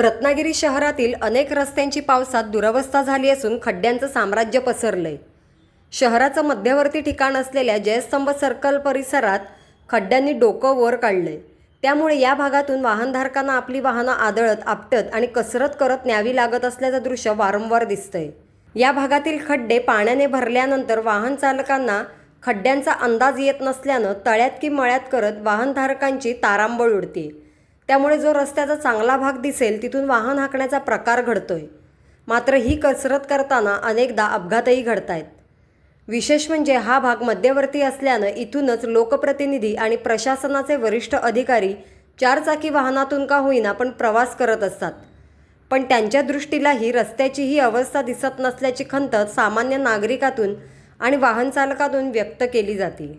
रत्नागिरी शहरातील अनेक रस्त्यांची पावसात दुरवस्था झाली असून खड्ड्यांचं साम्राज्य पसरलंय. शहराचं मध्यवर्ती ठिकाण असलेल्या जयस्तंभ सर्कल परिसरात खड्ड्यांनी डोकं वर काढलंय. त्यामुळे या भागातून वाहनधारकांना आपली वाहनं आदळत आपटत आणि कसरत करत न्यावी लागत असल्याचं दृश्य वारंवार दिसतंय. या भागातील खड्डे पाण्याने भरल्यानंतर वाहन चालकांना खड्ड्यांचा अंदाज येत नसल्यानं तळ्यात की मळ्यात करत वाहनधारकांची तारांबळ उडते त्यामुळे जो रस्त्याचा चांगला भाग दिसेल तिथून वाहन हाकण्याचा प्रकार घडतोय. मात्र ही कसरत करताना अनेकदा अपघातही घडत आहेत विशेष म्हणजे हा भाग मध्यवर्ती असल्यानं इथूनच लोकप्रतिनिधी आणि प्रशासनाचे वरिष्ठ अधिकारी चारचाकी वाहनातून का होईना पण प्रवास करत असतात. पण त्यांच्या दृष्टीलाही रस्त्याची ही अवस्था दिसत नसल्याची खंत सामान्य नागरिकातून आणि वाहनचालकातून व्यक्त केली जाते.